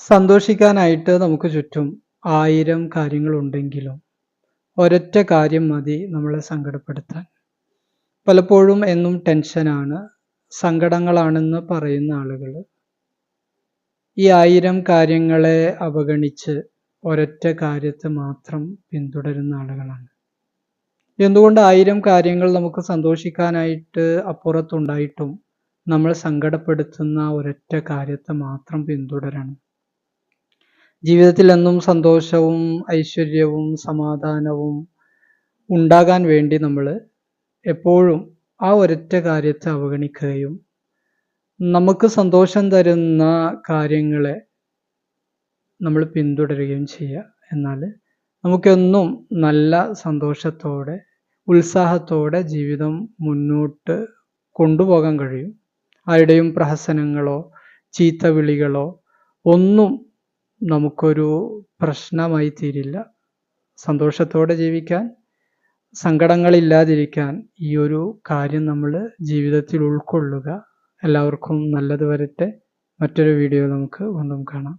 സന്തോഷിക്കാനായിട്ട് നമുക്ക് ചുറ്റും ആയിരം കാര്യങ്ങളുണ്ടെങ്കിലും ഒരൊറ്റ കാര്യം മതി നമ്മളെ സങ്കടപ്പെടുത്താൻ. പലപ്പോഴും എന്നും ടെൻഷനാണ് സങ്കടങ്ങളാണെന്ന് പറയുന്ന ആളുകൾ. ഈ ആയിരം കാര്യങ്ങളെ അവഗണിച്ച് ഒരൊറ്റ കാര്യത്തെ മാത്രം പിന്തുടരുന്ന ആളുകളാണ്. എന്തുകൊണ്ട് ആയിരം കാര്യങ്ങൾ നമുക്ക് സന്തോഷിക്കാനായിട്ട് അപ്പുറത്തുണ്ടായിട്ടും നമ്മൾ സങ്കടപ്പെടുത്തുന്ന ഒരൊറ്റ കാര്യത്തെ മാത്രം പിന്തുടരണം? ജീവിതത്തിൽ എന്നും സന്തോഷവും ഐശ്വര്യവും സമാധാനവും ഉണ്ടാകാൻ വേണ്ടി നമ്മൾ എപ്പോഴും ആ ഒരൊറ്റ കാര്യത്തെ അവഗണിക്കുകയും നമുക്ക് സന്തോഷം തരുന്ന കാര്യങ്ങളെ നമ്മൾ പിന്തുടരുകയും ചെയ്യുക. എന്നാൽ നമുക്കെന്നും നല്ല സന്തോഷത്തോടെ ഉത്സാഹത്തോടെ ജീവിതം മുന്നോട്ട് കൊണ്ടുപോകാൻ കഴിയും. ആരുടെയും പ്രഹസനങ്ങളോ ചീത്ത വിളികളോ ഒന്നും നമുക്കൊരു പ്രശ്നമായി തീരില്ല. സന്തോഷത്തോടെ ജീവിക്കാൻ സങ്കടങ്ങളില്ലാതിരിക്കാൻ ഈ ഒരു കാര്യം നമ്മൾ ജീവിതത്തിൽ ഉൾക്കൊള്ളുക. എല്ലാവർക്കും നല്ലത് വരട്ടെ. മറ്റൊരു വീഡിയോ നമുക്ക് വീണ്ടും കാണാം.